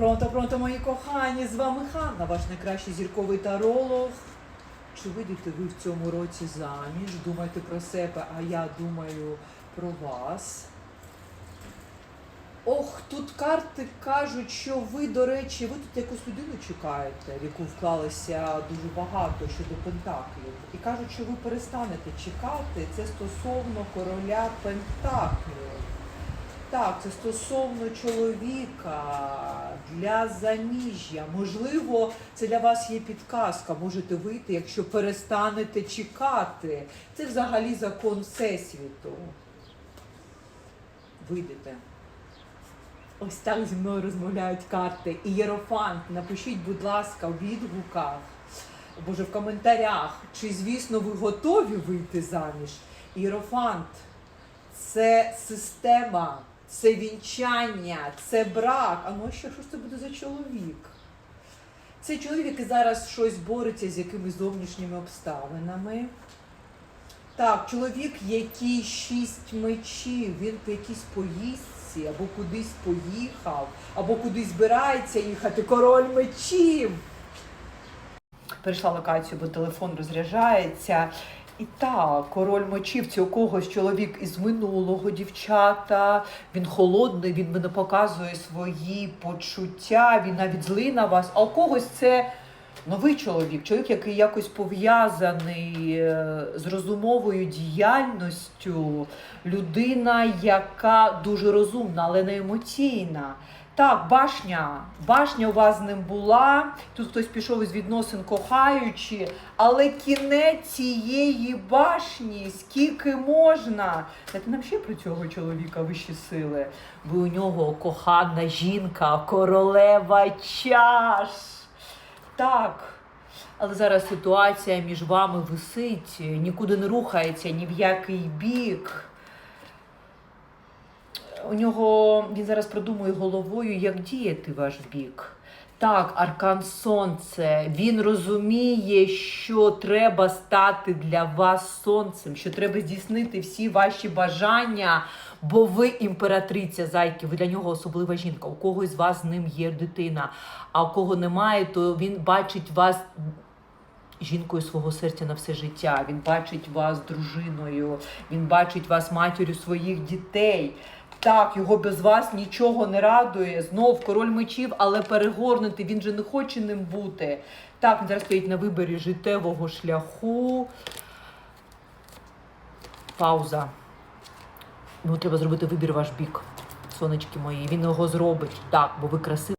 Пронто, пронто, мої кохані, з вами Ханна, ваш найкращий зірковий таролог. Чи вийдете ви в цьому році заміж? Думайте про себе, а я думаю про вас. Ох, тут карти кажуть, що ви, до речі, ви тут якусь людину чекаєте, в яку вклалися дуже багато щодо пентаклів. І кажуть, що ви перестанете чекати. Це стосовно короля пентаклів. Так, це стосовно чоловіка для заміжжя. Можливо, це для вас є підказка. Можете вийти, якщо перестанете чекати. Це взагалі закон Всесвіту. Вийдете. Ось так зі мною розмовляють карти. Ієрофант, напишіть, будь ласка, в відгуках, боже, в коментарях, чи, звісно, ви готові вийти заміж. Ієрофант це система, це вінчання, це брак. А ну що, що ж це буде за чоловік? Цей чоловік, який зараз щось бореться з якимись зовнішніми обставинами. Так, чоловік, який шість мечів, він по якійсь поїздці, або кудись поїхав, або кудись збирається їхати. Король мечів. Перейшла локацію, бо телефон розряджається. І так, король мечів, це у когось чоловік із минулого дівчата. Він холодний, він не показує свої почуття, він навіть злий на вас. А у когось це новий чоловік, чоловік, який якось пов'язаний е, з розумовою діяльністю, людина, яка дуже розумна, але не емоційна. Так, башня. Башня у вас з ним була. Тут хтось пішов із відносин кохаючи, але кінець цієї башні, скільки можна. Дайте нам ще про цього чоловіка вищі сили. Ви у нього кохана жінка, королева чаш. Так. Але зараз ситуація між вами висить, нікуди не рухається ні в який бік. У нього він зараз продумує головою, як діяти ваш бік. Так, аркан сонце. Він розуміє, що треба стати для вас сонцем, що треба здійснити всі ваші бажання, бо ви імператриця зайки, ви для нього особлива жінка. У когось з вас з ним є дитина, а у кого немає, то він бачить вас жінкою свого серця на все життя. Він бачить вас дружиною, він бачить вас матір'ю своїх дітей. Так, його без вас нічого не радує. Знов король мечів, але перегорнути він же не хоче ним бути. Так, він зараз стоїть на виборі життєвого шляху. Пауза. Ну, треба зробити вибір ваш бік, сонечки мої. Він його зробить. Так, бо ви красиві.